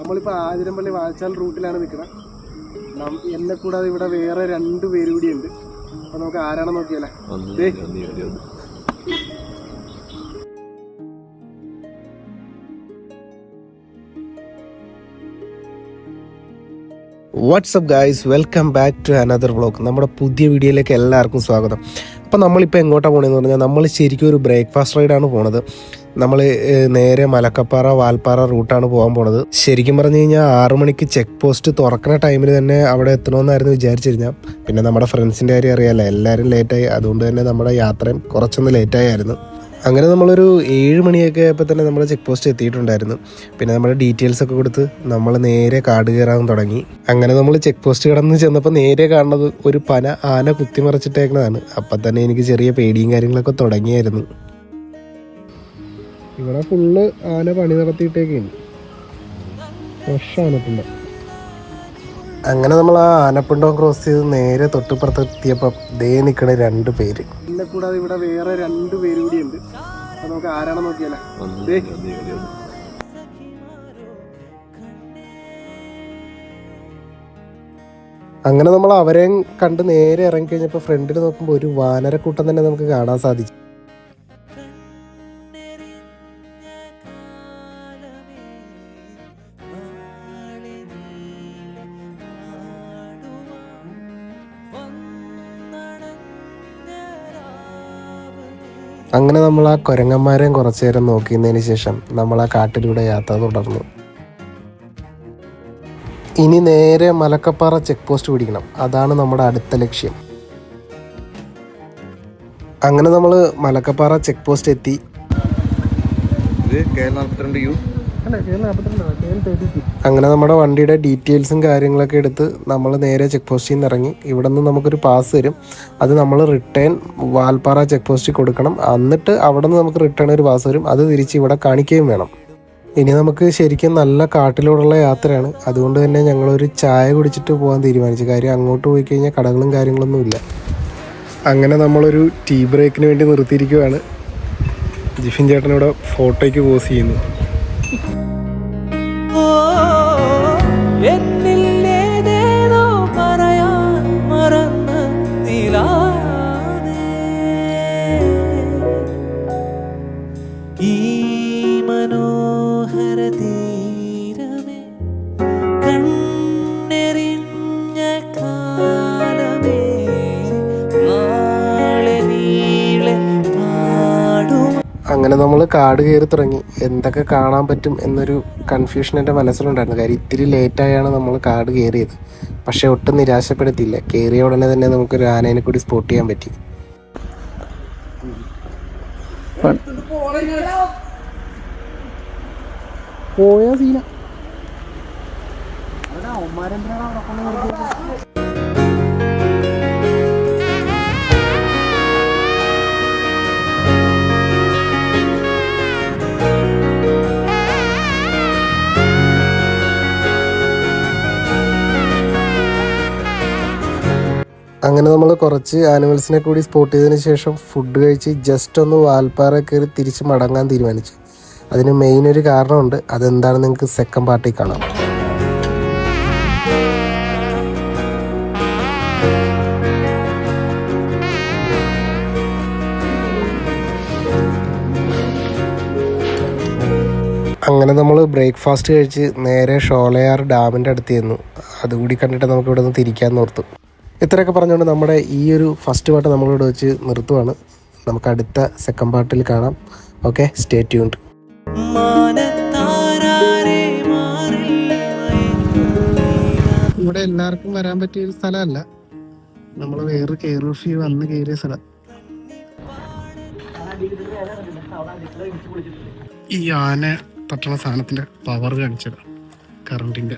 നമ്മളിപ്പോൾ ആതിരമ്പള്ളി വാഴച്ചാൽ റൂട്ടിലാണ് നിൽക്കുന്നത് എന്നെ കൂടാതെ ഇവിടെ വേറെ രണ്ട് പേര് കൂടി ഉണ്ട്. അപ്പൊ നമുക്ക് ആരാണെന്ന് നോക്കിയാലേ. What's up guys welcome back to another vlog നമ്മുടെ പുതിയ വീഡിയോയിലേക്ക് എല്ലാവർക്കും സ്വാഗതം. അപ്പോൾ നമ്മളിപ്പോൾ എങ്ങോട്ടാണ് പോകണമെന്ന് പറഞ്ഞാൽ നമ്മൾ ശരിക്കും ഒരു ബ്രേക്ക്ഫാസ്റ്റ് റൈഡാണ് പോണത്. നമ്മൾ നേരെ മലക്കപ്പാറ വാൽപ്പാറ റൂട്ടാണ് പോകാൻ പോണത്. ശരിക്കും പറഞ്ഞു കഴിഞ്ഞാൽ ആറു മണിക്ക് ചെക്ക് പോസ്റ്റ് തുറക്കുന്ന ടൈമിൽ തന്നെ അവിടെ എത്തണമെന്നായിരുന്നു വിചാരിച്ചിരുന്ന. പിന്നെ നമ്മുടെ ഫ്രണ്ട്സിന്റെ കാര്യം അറിയാമല്ലോ എല്ലാവരും ലേറ്റായി. അതുകൊണ്ട് തന്നെ നമ്മുടെ യാത്രയും കുറച്ചൊന്ന് ലേറ്റായിരുന്നു അങ്ങനെ നമ്മളൊരു ഏഴ് മണിയൊക്കെ ആയപ്പോൾ തന്നെ നമ്മൾ ചെക്ക് പോസ്റ്റ് എത്തിയിട്ടുണ്ടായിരുന്നു. പിന്നെ നമ്മുടെ ഡീറ്റെയിൽസ് ഒക്കെ കൊടുത്ത് നമ്മൾ നേരെ കാട് കയറാൻ തുടങ്ങി. അങ്ങനെ നമ്മൾ ചെക്ക് പോസ്റ്റ് കടന്ന് ചെന്നപ്പോൾ നേരെ കാണുന്നത് ഒരു പന ആന കുത്തിമറിച്ചിട്ടേക്കുന്നതാണ് അപ്പം തന്നെ എനിക്ക് ചെറിയ പേടിയും കാര്യങ്ങളൊക്കെ തുടങ്ങിയായിരുന്നു. ഇവിടെ ഫുള്ള് ആന പണി നടത്തിയിട്ടേക്കാണ് ഫ്രഷ് ആനപ്പിണ്ട അങ്ങനെ നമ്മൾ ആ ആനപ്പിണ്ടം ക്രോസ് ചെയ്ത് നേരെ തൊട്ടുപ്പുറത്തെത്തിയപ്പോൾ ദേ നിൽക്കണ രണ്ട് പേര്. എന്നെ കൂടാതെ ഇവിടെ വേറെ രണ്ട് പേര് കൂടി ഉണ്ട്. അപ്പൊ നമുക്ക് ആരാണെന്ന് നോക്കിയാലേ? അങ്ങനെ നമ്മൾ അവരെയും കണ്ട് നേരെ ഇറങ്ങി കഴിഞ്ഞപ്പോൾ ഫ്രണ്ടിൽ നോക്കുമ്പോൾ ഒരു വാനരക്കൂട്ടം തന്നെ നമുക്ക് കാണാൻ സാധിച്ചു. അങ്ങനെ നമ്മൾ ആ കുരങ്ങന്മാരെയും കുറച്ചു നേരം നോക്കിയതിന് ശേഷം നമ്മൾ ആ കാട്ടിലൂടെ യാത്ര തുടർന്നു. ഇനി നേരെ മലക്കപ്പാറ ചെക്ക് പോസ്റ്റ് പിടിക്കണം. അതാണ് നമ്മുടെ അടുത്ത ലക്ഷ്യം. അങ്ങനെ നമ്മൾ മലക്കപ്പാറ ചെക്ക് പോസ്റ്റ് എത്തി. ഇത് കേരള യു അങ്ങനെ നമ്മുടെ വണ്ടിയുടെ ഡീറ്റെയിൽസും കാര്യങ്ങളൊക്കെ എടുത്ത് നമ്മൾ നേരെ ചെക്ക് പോസ്റ്റിൽ നിന്ന് ഇറങ്ങി. ഇവിടെ നിന്ന് നമുക്കൊരു പാസ് തരും. അത് നമ്മൾ റിട്ടേൺ വാൽപ്പാറ ചെക്ക് പോസ്റ്റിൽ കൊടുക്കണം. എന്നിട്ട് അവിടെ നിന്ന് നമുക്ക് റിട്ടേൺ ഒരു പാസ് വരും അത് തിരിച്ച് ഇവിടെ കാണിക്കുകയും വേണം. ഇനി നമുക്ക് ശരിക്കും നല്ല കാട്ടിലൂടെയുള്ള യാത്രയാണ്. അതുകൊണ്ട് തന്നെ ഞങ്ങളൊരു ചായ കുടിച്ചിട്ട് പോകാൻ തീരുമാനിച്ചു. കാര്യം അങ്ങോട്ട് പോയി കഴിഞ്ഞാൽ കടകളും കാര്യങ്ങളൊന്നും ഇല്ല. അങ്ങനെ നമ്മളൊരു ടീ ബ്രേക്കിന് വേണ്ടി നിർത്തിയിരിക്കുകയാണ്. ജിഫിൻ ചേട്ടനിവിടെ ഫോട്ടോയ്ക്ക് പോസ് ചെയ്യുന്നു. oh, അങ്ങനെ നമ്മൾ കാട് കയറി തുടങ്ങി. എന്തൊക്കെ കാണാൻ പറ്റും എന്നൊരു കൺഫ്യൂഷൻ എന്റെ മനസ്സിലുണ്ടായിരുന്നു. കാര്യം ഇത്തിരി ലേറ്റായാണ് നമ്മൾ കാട് കയറിയത്. പക്ഷെ ഒട്ടും നിരാശപ്പെടുത്തിയില്ല. കയറിയ ഉടനെ തന്നെ നമുക്കൊരു ആനേനെ കൂടി സ്പോട്ട് ചെയ്യാൻ പറ്റി. പോയാ സീന അങ്ങനെ നമ്മൾ കുറച്ച് ആനിമൽസിനെ കൂടി സ്പോട്ട് ചെയ്തതിന് ശേഷം ഫുഡ് കഴിച്ച് ജസ്റ്റ് ഒന്ന് വാൽപ്പാറ കയറി തിരിച്ച് മടങ്ങാൻ തീരുമാനിച്ചു. അതിന് മെയിൻ ഒരു കാരണമുണ്ട്. അതെന്താണ് നിങ്ങൾക്ക് സെക്കൻഡ് പാർട്ടി കാണാം. അങ്ങനെ നമ്മൾ ബ്രേക്ക്ഫാസ്റ്റ് കഴിച്ച് നേരെ ഷോളയാർ ഡാമിന്റെ അടുത്ത് ചെന്നു. അതുകൂടി കണ്ടിട്ട് നമുക്ക് ഇവിടെ നിന്ന് തിരിക്കാൻ ഓർത്തു. ഇത്രയൊക്കെ പറഞ്ഞുകൊണ്ട് നമ്മുടെ ഈ ഒരു ഫസ്റ്റ് പാട്ട് നമ്മളിവിടെ വെച്ച് നിർത്തുവാണ്. നമുക്ക് അടുത്ത സെക്കൻഡ് പാർട്ടിൽ കാണാം. ഓക്കെ സ്റ്റേ ട്യൂൺഡ് ഇവിടെ എല്ലാവർക്കും വരാൻ പറ്റിയ ഒരു സ്ഥലമല്ല. നമ്മൾ വേറെ കെയർ ഓഫ് വന്ന് കയറിയ സ്ഥലം. ഈ ആന തട്ടുള്ള സാധനത്തിന്റെ പവർ കാണിച്ചതാ. കറണ്ടിന്റെ